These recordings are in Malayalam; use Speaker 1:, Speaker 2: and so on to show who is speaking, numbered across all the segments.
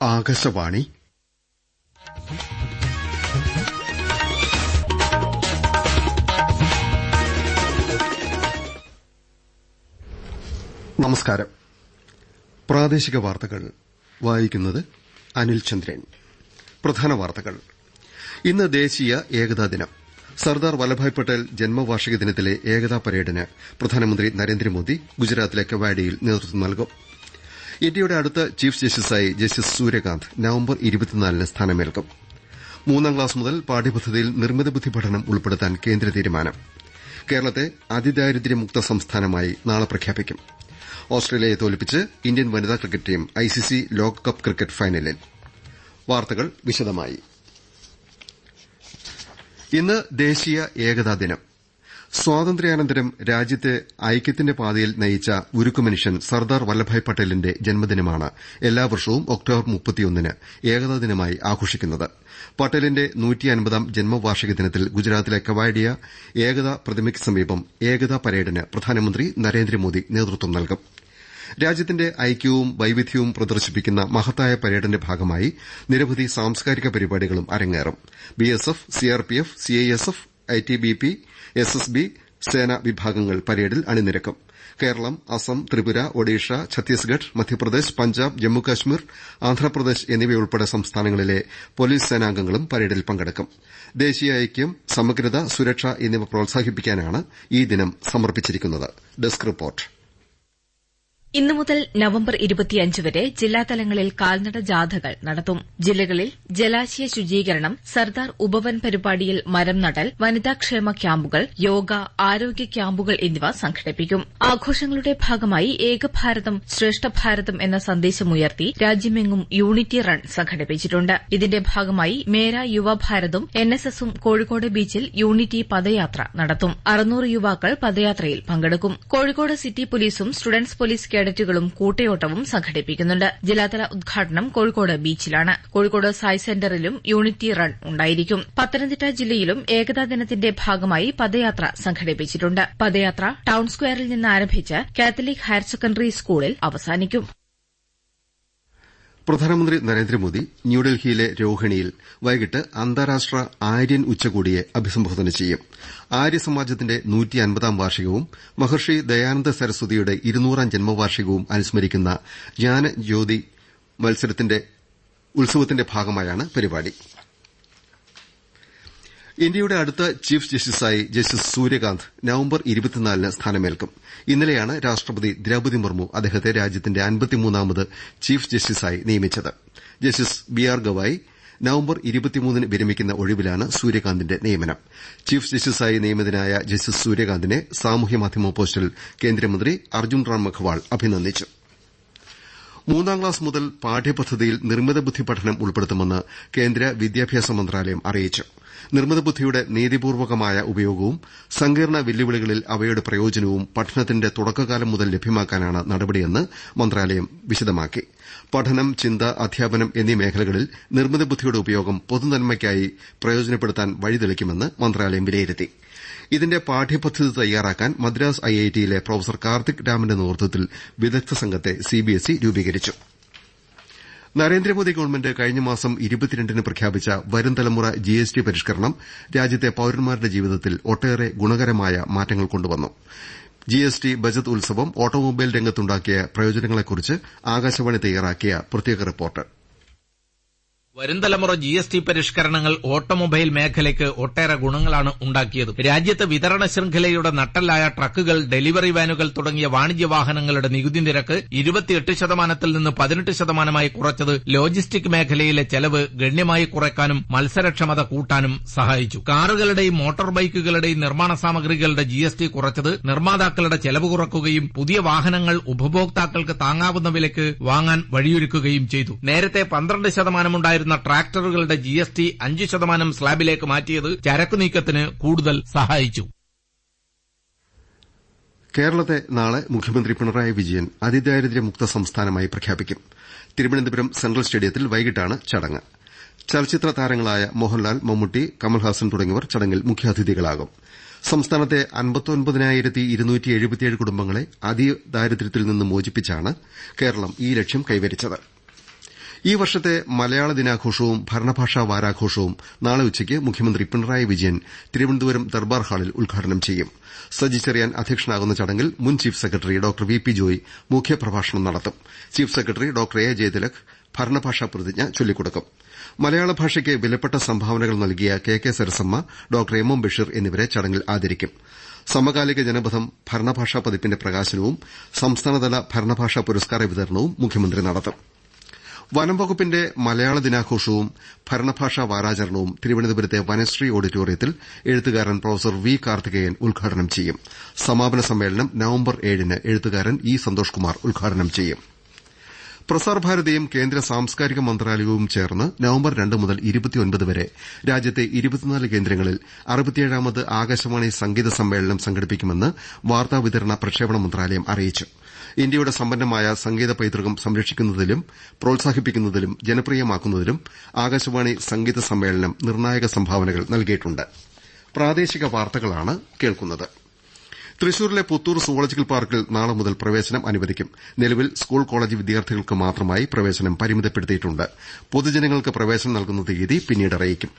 Speaker 1: ആകാശവാണി. നമസ്കാരം. പ്രാദേശിക വാർത്തകൾ. വായിക്കുന്നത് അനിൽ ചന്ദ്രൻ. പ്രധാന വാർത്തകൾ. ഇന്ന് ദേശീയ ഏകതാ ദിനം. സർദാർ വല്ലഭായ് പട്ടേൽ ജന്മവാർഷിക ദിനത്തിലെ ഏകതാ പരേഡിന് പ്രധാനമന്ത്രി നരേന്ദ്രമോദി ഗുജറാത്തിലെ കെവാഡിയിൽ നേതൃത്വം നൽകും. ഇന്ത്യയുടെ അടുത്ത ചീഫ് ജസ്റ്റിസായി ജസ്റ്റിസ് സൂര്യകാന്ത് നവംബർ ഇരുപത്തിനാലിന് സ്ഥാനമേൽക്കും. മൂന്നാം ക്ലാസ് മുതൽ പാഠ്യപദ്ധതിയിൽ നിർമ്മിത ബുദ്ധി പഠനം ഉൾപ്പെടുത്താൻ കേന്ദ്ര തീരുമാനം. കേരളത്തെ അതിദാരിദ്ര്യമുക്ത സംസ്ഥാനമായി നാളെ പ്രഖ്യാപിക്കും. ഓസ്ട്രേലിയയെ തോൽപ്പിച്ച് ഇന്ത്യൻ വനിതാ ക്രിക്കറ്റ് ടീം ഐസിസി ലോകകപ്പ് ക്രിക്കറ്റ് ഫൈനലിൽ. വാർത്തകൾ വിശദമായി. ഇന്ന് ദേശീയ ഏകതാ ദിനം. സ്വാതന്ത്ര്യാനന്തരം രാജ്യത്തെ ഐക്യത്തിന്റെ പാതയിൽ നയിച്ച ഉരുക്കുമനുഷ്യൻ സർദാർ വല്ലഭായ് പട്ടേലിന്റെ ജന്മദിനമാണ് എല്ലാ വർഷവും ഒക്ടോബർ ഏകതാ ദിനമായി ആഘോഷിക്കുന്നത്. പട്ടേലിന്റെ നൂറ്റിയൻപതാം ജന്മവാർഷിക ദിനത്തിൽ ഗുജറാത്തിലെ കവാഡിയ ഏകതാ പ്രതിമയ്ക്ക് സമീപം ഏകതാ പരേഡിന് പ്രധാനമന്ത്രി നരേന്ദ്രമോദി നേതൃത്വം നൽകും. രാജ്യത്തിന്റെ ഐക്യവും വൈവിധ്യവും പ്രദർശിപ്പിക്കുന്ന മഹത്തായ പരേഡിന്റെ ഭാഗമായി നിരവധി സാംസ്കാരിക പരിപാടികളും അരങ്ങേറും. BSF CRPF CISF ITBP SSB സേനാ വിഭാഗങ്ങൾ പരേഡിൽ അണിനിരക്കും. കേരളം അസം ത്രിപുര ഒഡീഷ ഛത്തീസ്ഗഡ് മധ്യപ്രദേശ് പഞ്ചാബ് ജമ്മുകശ്മീർ ആന്ധ്രാപ്രദേശ് എന്നിവയുൾപ്പെടെ സംസ്ഥാനങ്ങളിലെ പോലീസ് സേനാംഗങ്ങളും പരേഡിൽ പങ്കെടുക്കും. ദേശീയ ഐക്യം സമഗ്രത സുരക്ഷ എന്നിവ പ്രോത്സാഹിപ്പിക്കാനാണ് ഈ ദിനം സമർപ്പിച്ചിരിക്കുന്നത്.
Speaker 2: ഇന്നു മുതൽ നവംബർ വരെ ജില്ലാതലങ്ങളിൽ കാൽനട ജാഥകൾ നടത്തും. ജില്ലകളിൽ ജലാശയ ശുചീകരണം സർദാർ ഉപവൻ പരിപാടിയിൽ മരം നടൽ വനിതാക്ഷേമ ക്യാമ്പുകൾ യോഗ ആരോഗ്യ ക്യാമ്പുകൾ എന്നിവ സംഘടിപ്പിക്കും. ആഘോഷങ്ങളുടെ ഭാഗമായി ഏകഭാരതം ശ്രേഷ്ഠഭാരതം എന്ന സന്ദേശമുയർത്തി രാജ്യമെങ്ങും യൂണിറ്റി റൺ സംഘടിപ്പിച്ചിട്ടുണ്ട്. ഇതിന്റെ ഭാഗമായി മേര യുവഭാരതും എൻഎസ്എസും കോഴിക്കോട് ബീച്ചിൽ യൂണിറ്റി പദയാത്ര നടത്തും. യുവാക്കൾ പദയാത്രയിൽ പങ്കെടുക്കും. കോഴിക്കോട് സിറ്റി പോലീസും സ്റ്റുഡന്റ്സ് പോലീസ് കേഡറ്റുകളും കൂട്ടയോട്ടവും സംഘടിപ്പിക്കുന്നുണ്ട്. ജില്ലാതല ഉദ്ഘാടനം കോഴിക്കോട് ബീച്ചിലാണ്. കോഴിക്കോട് സായ് സെന്ററിലും യൂണിറ്റി റൺ ഉണ്ടായിരിക്കും. പത്തനംതിട്ട ജില്ലയിലും ഏകതാ ദിനത്തിന്റെ ഭാഗമായി പദയാത്ര സംഘടിപ്പിച്ചിട്ടുണ്ട്. പദയാത്ര ടൌൺ സ്ക്വയറിൽ നിന്ന് ആരംഭിച്ച് കാത്തലിക് ഹയർ സെക്കൻഡറി സ്കൂളിൽ അവസാനിക്കും.
Speaker 1: പ്രധാനമന്ത്രി നരേന്ദ്രമോദി ന്യൂഡൽഹിയിലെ രോഹിണിയിൽ വൈകിട്ട് അന്താരാഷ്ട്ര ആര്യൻ ഉച്ചകോടിയെ അഭിസംബോധന ചെയ്യും. ആര്യസമാജത്തിന്റെ നൂറ്റിയൻപതാം വാർഷികവും മഹർഷി ദയാനന്ദ സരസ്വതിയുടെ ഇരുന്നൂറാം ജന്മവാർഷികവും അനുസ്മരിക്കുന്ന ജ്ഞാനജ്യോതി ഉത്സവത്തിന്റെ ഭാഗമായാണ് പരിപാടി. ഇന്ത്യയുടെ അടുത്ത ചീഫ് ജസ്റ്റിസായി ജസ്റ്റിസ് സൂര്യകാന്ത് നവംബർ ന് സ്ഥാനമേൽക്കും. ഇന്നലെയാണ് രാഷ്ട്രപതി ദ്രൌപതി മുർമു അദ്ദേഹത്തെ രാജ്യത്തിന്റെ അൻപത്തിമൂന്നാമത് ചീഫ് ജസ്റ്റിസായി നിയമിച്ചത്. Justice B R Gavai November ന് വിരമിക്കുന്ന ഒഴിവിലാണ് സൂര്യകാന്തിന്റെ നിയമനം. ചീഫ് ജസ്റ്റിസായി നിയമിതനായ ജസ്റ്റിസ് സൂര്യകാന്തിനെ സാമൂഹ്യമാധ്യമ പോസ്റ്റിൽ കേന്ദ്രമന്ത്രി അർജുൻ റാം മെഘ്വാൾ അഭിനന്ദിച്ചു. മൂന്നാം ക്ലാസ് മുതൽ പാഠ്യപദ്ധതിയിൽ നിർമ്മിത ബുദ്ധി പഠനം ഉൾപ്പെടുത്തുമെന്ന് കേന്ദ്ര വിദ്യാഭ്യാസ മന്ത്രാലയം അറിയിച്ചു. നിർമ്മിത ബുദ്ധിയുടെ നീതിപൂർവകമായ ഉപയോഗവും സങ്കീർണ വെല്ലുവിളികളിൽ അവയുടെ പ്രയോജനവും പഠനത്തിന്റെ തുടക്കകാലം മുതൽ ലഭ്യമാക്കാനാണ് നടപടിയെന്ന് മന്ത്രാലയം വിശദമാക്കി. പഠനം ചിന്ത അധ്യാപനം എന്നീ മേഖലകളിൽ നിർമ്മിത ബുദ്ധിയുടെ ഉപയോഗം പൊതുനന്മയ്ക്കായി പ്രയോജനപ്പെടുത്താൻ വഴിതെളിക്കുമെന്ന് മന്ത്രാലയം വിലയിരുത്തി. ഇതിന്റെ പാഠ്യപദ്ധതി തയ്യാറാക്കാൻ മദ്രാസ് ഐഐടിയിലെ പ്രൊഫസർ കാർത്തിക് രാമന്റെ നേതൃത്വത്തിൽ വിദഗ്ധ സംഘത്തെ സിബിഎസ്ഇ രൂപീകരിച്ചു. നരേന്ദ്രമോദി ഗവൺമെന്റ് കഴിഞ്ഞ മാസം ഇരുപത്തിരണ്ടിന് പ്രഖ്യാപിച്ച വരും തലമുറ ജിഎസ്ടി പരിഷ്കരണം രാജ്യത്തെ പൌരന്മാരുടെ ജീവിതത്തിൽ ഒട്ടേറെ ഗുണകരമായ മാറ്റങ്ങൾ കൊണ്ടുവന്നു. ജിഎസ്ടി ബജറ്റ് ഉത്സവം ഓട്ടോമൊബൈൽ രംഗത്തുണ്ടാക്കിയ പ്രയോജനങ്ങളെക്കുറിച്ച് ആകാശവാണി തയ്യാറാക്കിയ പ്രത്യേക റിപ്പോർട്ട്.
Speaker 3: വരും തലമുറ ജി എസ് ടി പരിഷ്കരണങ്ങൾ ഓട്ടോമൊബൈൽ മേഖലയ്ക്ക് ഒട്ടേറെ ഗുണങ്ങളാണ് ഉണ്ടാക്കിയത്. രാജ്യത്ത് വിതരണ ശൃംഖലയുടെ നട്ടലായ ട്രക്കുകൾ ഡെലിവറി വാനുകൾ തുടങ്ങിയ വാണിജ്യ വാഹനങ്ങളുടെ നികുതി നിരക്ക് ഇരുപത്തിയെട്ട് ശതമാനത്തിൽ നിന്ന് പതിനെട്ട് ശതമാനമായി കുറച്ചത് ലോജിസ്റ്റിക് മേഖലയിലെ ചെലവ് ഗണ്യമായി കുറയ്ക്കാനും മത്സരക്ഷമത കൂട്ടാനും സഹായിച്ചു. കാറുകളുടെയും മോട്ടോർ ബൈക്കുകളുടെയും നിർമ്മാണ സാമഗ്രികളുടെ ജി എസ് ടി കുറച്ചത് നിർമ്മാതാക്കളുടെ ചെലവ് കുറക്കുകയും പുതിയ വാഹനങ്ങൾ ഉപഭോക്താക്കൾക്ക് താങ്ങാവുന്ന വിലയ്ക്ക് വാങ്ങാൻ വഴിയൊരുക്കുകയും ചെയ്തു. നേരത്തെ പന്ത്രണ്ട് ശതമാനമുണ്ടായിരുന്ന ഉണ്ടായിരുന്ന ട്രാക്ടറുകളുടെ ജി എസ് ടി അഞ്ച് ശതമാനം സ്ലാബിലേക്ക് മാറ്റിയത് ചരക്കു നീക്കത്തിന് കൂടുതൽ സഹായിച്ചു.
Speaker 1: കേരളത്തെ നാളെ മുഖ്യമന്ത്രി പിണറായി വിജയൻ അതിദാരിദ്ര്യമുക്ത സംസ്ഥാനമായി പ്രഖ്യാപിക്കും. തിരുവനന്തപുരം സെൻട്രൽ സ്റ്റേഡിയത്തിൽ വൈകിട്ടാണ് ചടങ്ങ്. ചലച്ചിത്ര താരങ്ങളായ മോഹൻലാൽ മമ്മൂട്ടി കമൽഹാസൻ തുടങ്ങിയവർ ചടങ്ങിൽ മുഖ്യാതിഥികളാകും. സംസ്ഥാനത്തെ കുടുംബങ്ങളെ അതിദാരിദ്ര്യത്തിൽ നിന്ന് മോചിപ്പിച്ചാണ് കേരളം ഈ ലക്ഷ്യം കൈവരിച്ചത്. ഈ വർഷത്തെ മലയാള ദിനാഘോഷവും ഭരണഭാഷാ വാരാഘോഷവും നാളെ ഉച്ചയ്ക്ക് മുഖ്യമന്ത്രി പിണറായി വിജയൻ തിരുവനന്തപുരം ദർബാർ ഹാളിൽ ഉദ്ഘാടനം ചെയ്യും. സജി ചെറിയാൻ അധ്യക്ഷനാകുന്ന ചടങ്ങിൽ മുൻ chief secretary doctor V P Joy മുഖ്യപ്രഭാഷണം നടത്തും. Chief secretary doctor A Jayathilak ഭരണഭാഷാ പ്രതിജ്ഞ ചൊല്ലിക്കൊടുക്കും. മലയാള ഭാഷയ്ക്ക് വിലപ്പെട്ട സംഭാവനകൾ നൽകിയ K K Sarasamma doctor M M Basheer എന്നിവരെ ചടങ്ങിൽ ആദരിക്കും. സമകാലിക ജനപഥം ഭരണഭാഷാ പതിപ്പിന്റെ പ്രകാശനവും സംസ്ഥാനതല ഭരണഭാഷാ പുരസ്കാര വിതരണവും മുഖ്യമന്ത്രി നടത്തും. വനംവകുപ്പിന്റെ മലയാള ദിനാഘോഷവും ഭരണഭാഷാ വാരാചരണവും തിരുവനന്തപുരത്തെ വനശ്രീ ഓഡിറ്റോറിയത്തിൽ എഴുത്തുകാരൻ പ്രൊഫസർ വി കാർത്തികേയൻ ഉദ്ഘാടനം ചെയ്യും. സമാപന സമ്മേളനം നവംബർ ഏഴിന് എഴുത്തുകാരൻ ഇ സന്തോഷ്കുമാർ ഉദ്ഘാടനം ചെയ്യും. പ്രസാർഭാരതിയും കേന്ദ്ര സാംസ്കാരിക മന്ത്രാലയവും ചേർന്ന് നവംബർ രണ്ട് മുതൽ വരെ രാജ്യത്തെ കേന്ദ്രങ്ങളിൽ അറുപത്തിയേഴാമത് ആകാശവാണി സംഗീത സമ്മേളനം സംഘടിപ്പിക്കുമെന്ന് വാർത്താവിതരണ പ്രക്ഷേപണ മന്ത്രാലയം അറിയിച്ചു. ഇന്ത്യയുടെ സമ്പന്നമായ സംഗീത പൈതൃകം സംരക്ഷിക്കുന്നതിലും പ്രോത്സാഹിപ്പിക്കുന്നതിലും ജനപ്രിയമാക്കുന്നതിലും ആകാശവാണി സംഗീത സമ്മേളനം നിർണായക സംഭാവനകൾ നൽകിയിട്ടുണ്ട്. തൃശൂരിലെ പുത്തൂർ സുവോളജിക്കൽ പാർക്കിൽ നാളെ മുതൽ പ്രവേശനം അനുവദിക്കും. നിലവിൽ സ്കൂൾ കോളേജ് വിദ്യാർത്ഥികൾക്ക് മാത്രമായി പ്രവേശനം പരിമിതപ്പെടുത്തിയിട്ടുണ്ട്. പൊതുജനങ്ങൾക്ക് പ്രവേശനം നൽകുന്ന തീയതി പിന്നീട് അറിയിക്കും.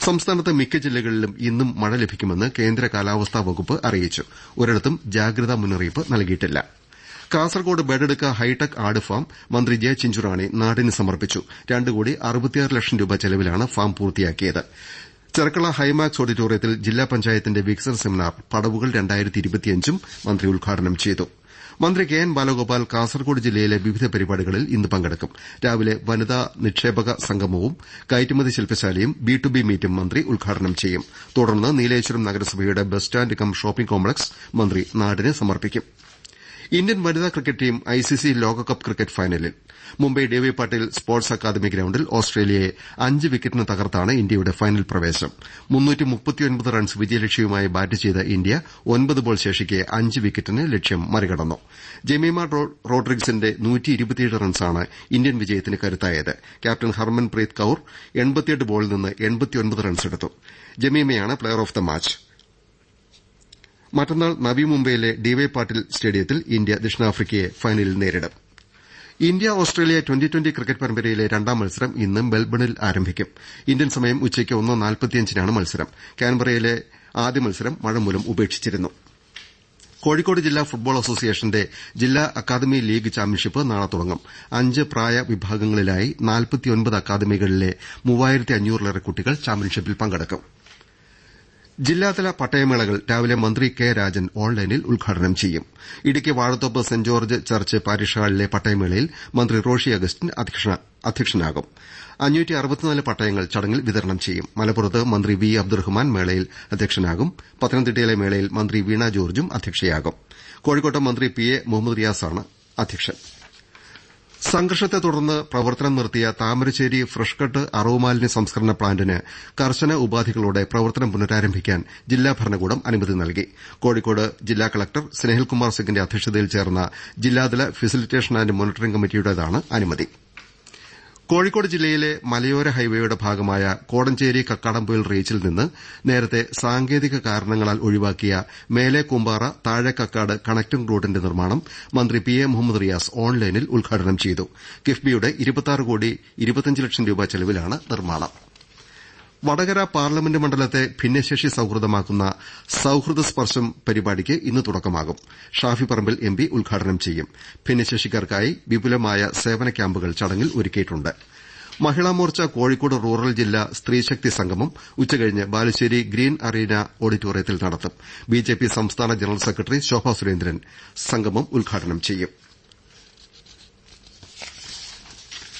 Speaker 1: സംസ്ഥാനത്ത് മിക്ക ജില്ലകളിലും ഇന്നും മഴ ലഭിക്കുമെന്ന് കേന്ദ്ര കാലാവസ്ഥാ വകുപ്പ് അറിയിച്ചു. ഒരിടത്തും ജാഗ്രതാ മുന്നറിയിപ്പ് നൽകിയിട്ടില്ല. കാസർകോട് ബെഡെടുക്ക ഹൈടെക് ആട് ഫാം മന്ത്രി ജെ ചിഞ്ചുറാണി നാടിന് സമർപ്പിച്ചു. രണ്ട് കോടി അറുപത്തിയാറ് ലക്ഷം രൂപ ചെലവിലാണ് ഫാം പൂർത്തിയാക്കിയത്. ചെർക്കള ഹൈമാക്സ് ഓഡിറ്റോറിയത്തിൽ ജില്ലാ പഞ്ചായത്തിന്റെ വികസന സെമിനാർ പടവുകൾ ഉം മന്ത്രി ഉദ്ഘാടനം ചെയ്തു. മന്ത്രി കെ എൻ ബാലഗോപാൽ കാസർകോട് ജില്ലയിലെ വിവിധ പരിപാടികളിൽ ഇന്ന് പങ്കെടുക്കും. രാവിലെ വനിതാ നിക്ഷേപക സംഗമവും കയറ്റുമതി ശില്പശാലയും ബി ടു ബി മീറ്റും മന്ത്രി ഉദ്ഘാടനം ചെയ്യും. തുടർന്ന് നീലേശ്വരം നഗരസഭയുടെ bus stand cum shopping complex മന്ത്രി നാടിന് സമർപ്പിക്കും. ഇന്ത്യൻ വനിതാ ക്രിക്കറ്റ് ടീം ഐസിസി ലോകകപ്പ് ക്രിക്കറ്റ് ഫൈനലിൽ. Mumbai D Y Patil sports academy ഗ്രൌണ്ടിൽ ഓസ്ട്രേലിയയെ അഞ്ച് വിക്കറ്റിന് തകർത്താണ് ഇന്ത്യയുടെ ഫൈനൽ പ്രവേശം റൺസ് വിജയലക്ഷ്യവുമായി ബാറ്റ് ചെയ്ത ഇന്ത്യ ഒൻപത് ബോൾ ശേഷിക്കെ അഞ്ച് വിക്കറ്റിന് ലക്ഷ്യം മറികടന്നു. ജമീമ റോഡ്രിഗ്സിന്റെ റൺസാണ് ഇന്ത്യൻ വിജയത്തിന് കരുത്തായത്. ക്യാപ്റ്റൻ ഹർമൻപ്രീത് കൌർ ബോളിൽ നിന്ന് റൺസെടുത്തു. ജമീമയാണ് പ്ലെയർ ഓഫ് ദ മാച്ച് മറ്റന്നാൾ നവി മുംബൈയിലെ ഡിവൈ പാട്ടീൽ സ്റ്റേഡിയത്തിൽ ഇന്ത്യ ദക്ഷിണാഫ്രിക്കയെ ഫൈനലിൽ നേരിടും. India Australia twenty twenty cricket പരമ്പരയിലെ രണ്ടാം മത്സരം ഇന്ന് മെൽബണിൽ ആരംഭിക്കും. ഇന്ത്യൻ സമയം ഉച്ചയ്ക്ക് ഒന്ന് നാൽപ്പത്തിയഞ്ചിനാണ് മത്സരം. കാൻബറയിലെ ആദ്യ മത്സരം മഴമൂലം ഉപേക്ഷിച്ചിരുന്നു. കോഴിക്കോട് ജില്ലാ ഫുട്ബോൾ അസോസിയേഷന്റെ ജില്ലാ അക്കാദമി ലീഗ് ചാമ്പ്യൻഷിപ്പ് നാളെ തുടങ്ങും. അഞ്ച് പ്രായ വിഭാഗങ്ങളിലായി അക്കാദമികളിലെ മൂവായിരത്തി അഞ്ഞൂറിലേറെ കുട്ടികൾ ചാമ്പ്യൻഷിപ്പിൽ പങ്കെടുക്കും. ജില്ലാതല പട്ടയമേളകൾ രാവിലെ മന്ത്രി കെ രാജൻ ഓൺലൈനിൽ ഉദ്ഘാടനം ചെയ്യും. Idukki Vazhathope Saint George church parish ഹാളിലെ പട്ടയമേളയിൽ മന്ത്രി റോഷി അഗസ്റ്റിൻ അധ്യക്ഷനാകും. പട്ടയങ്ങൾ ചടങ്ങിൽ വിതരണം ചെയ്യും. മലപ്പുറത്ത് മന്ത്രി വി അബ്ദുറഹ്മാൻ മേളയിൽ അധ്യക്ഷനാകും. പത്തനംതിട്ടയിലെ മേളയിൽ മന്ത്രി വീണ ജോർജും അധ്യക്ഷയാകും. കോഴിക്കോട്ട് മന്ത്രി പി എ മുഹമ്മദ് റിയാസാണ് അധ്യക്ഷൻ. സംഘർഷത്തെ തുടർന്ന് പ്രവർത്തനം നിർത്തിയ താമരശ്ശേരി ഫ്രഷ് കട്ട് അറവുമാലിന്യ സംസ്കരണ പ്ലാന്റിന് കർശന ഉപാധികളോടെ പ്രവർത്തനം പുനരാരംഭിക്കാൻ ജില്ലാ ഭരണകൂടം അനുമതി നൽകി. കോഴിക്കോട് ജില്ലാ കളക്ടർ സ്നേഹിൽകുമാർ സിംഗിന്റെ അധ്യക്ഷതയിൽ ചേർന്ന ജില്ലാതല ഫെസിലിറ്റേഷൻ ആന്റ് മോണിറ്ററിംഗ് കമ്മിറ്റിയുടേതാണ് അനുമതി. കോഴിക്കോട് ജില്ലയിലെ മലയോര ഹൈവേയുടെ ഭാഗമായ കോടഞ്ചേരി കക്കാടംപൊയിൽ റീച്ചിൽ നിന്ന് നേരത്തെ സാങ്കേതിക കാരണങ്ങളാൽ ഒഴിവാക്കിയ മേലെ കൂമ്പാറ താഴെ കക്കാട് കണക്റ്റിംഗ് റോഡിന്റെ നിർമ്മാണം മന്ത്രി പി എ മുഹമ്മദ് റിയാസ് ഓൺലൈനിൽ ഉദ്ഘാടനം ചെയ്തു. കിഫ്ബിയുടെ കോടി ലക്ഷം രൂപ ചെലവിലാണ് നിർമ്മാണം. വടകര പാർലമെന്റ് മണ്ഡലത്തെ ഭിന്നശേഷി സൌഹൃദമാക്കുന്ന സൌഹൃദ സ്പർശം പരിപാടിക്ക് ഇന്ന് തുടക്കമാകും. ഷാഫി പറമ്പിൽ എം പി ഉദ്ഘാടനം ചെയ്യും. ഭിന്നശേഷിക്കാർക്കായി വിപുലമായ സേവന ക്യാമ്പുകൾ ചടങ്ങിൽ ഒരുക്കിയിട്ടുണ്ട്. മഹിളാ മോർച്ച കോഴിക്കോട് റൂറൽ ജില്ലാ സ്ത്രീശക്തി സംഗമം ഉച്ചകഴിഞ്ഞ് ബാലുശ്ശേരി ഗ്രീൻ അറീന ഓഡിറ്റോറിയത്തിൽ നടത്തും. ബിജെപി സംസ്ഥാന ജനറൽ സെക്രട്ടറി ശോഭാ സുരേന്ദ്രൻ സംഗമം ഉദ്ഘാടനം ചെയ്യും.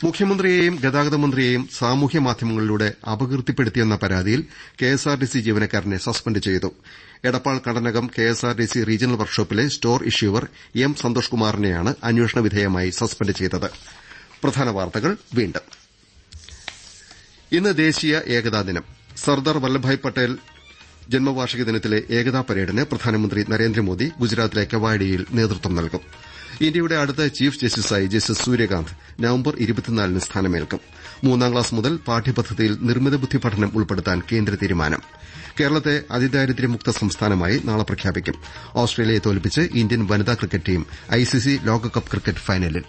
Speaker 1: മുഖ്യമന്ത്രിയെയും ഗതാഗത മന്ത്രിയെയും സാമൂഹ്യ മാധ്യമങ്ങളിലൂടെ അപകീർത്തിപ്പെടുത്തിയെന്ന പരാതിയിൽ കെഎസ്ആർടിസി ജീവനക്കാരനെ സസ്പെൻഡ് ചെയ്തു. എടപ്പാൾ കണ്ടനകം കെഎസ്ആർടിസി റീജിയണൽ വർക്ക്ഷോപ്പിലെ സ്റ്റോർ ഇഷ്യൂവർ എം സന്തോഷ് കുമാറിനെയാണ് അന്വേഷണ വിധേയമായി സസ്പെൻഡ് ചെയ്തത്. ഇന്ന് ദേശീയ ഏകതാ ദിനം. സർദാർ വല്ലഭായ് പട്ടേൽ ജന്മവാർഷിക ദിനത്തിലെ ഏകതാ പരേഡിന് പ്രധാനമന്ത്രി നരേന്ദ്രമോദി ഗുജറാത്തിലെ കെവാഡിയയിൽ നേതൃത്വം നൽകും. ഇന്ത്യയുടെ അടുത്ത ചീഫ് ജസ്റ്റിസായി ജസ്റ്റിസ് സൂര്യകാന്ത് നവംബർ ഇരുപത്തിനാലിന് സ്ഥാനമേൽക്കും. മൂന്നാം ക്ലാസ് മുതൽ പാഠ്യപദ്ധതിയിൽ നിർമ്മിത ബുദ്ധി പഠനം ഉൾപ്പെടുത്താൻ കേന്ദ്ര തീരുമാനം. കേരളത്തെ അതിദാരിദ്ര്യമുക്ത സംസ്ഥാനമായി നാളെ പ്രഖ്യാപിക്കും. ഓസ്ട്രേലിയയെ തോൽപ്പിച്ച് ഇന്ത്യൻ വനിതാ ക്രിക്കറ്റ് ടീം ഐസിസി ലോകകപ്പ് ക്രിക്കറ്റ് ഫൈനലിൽ.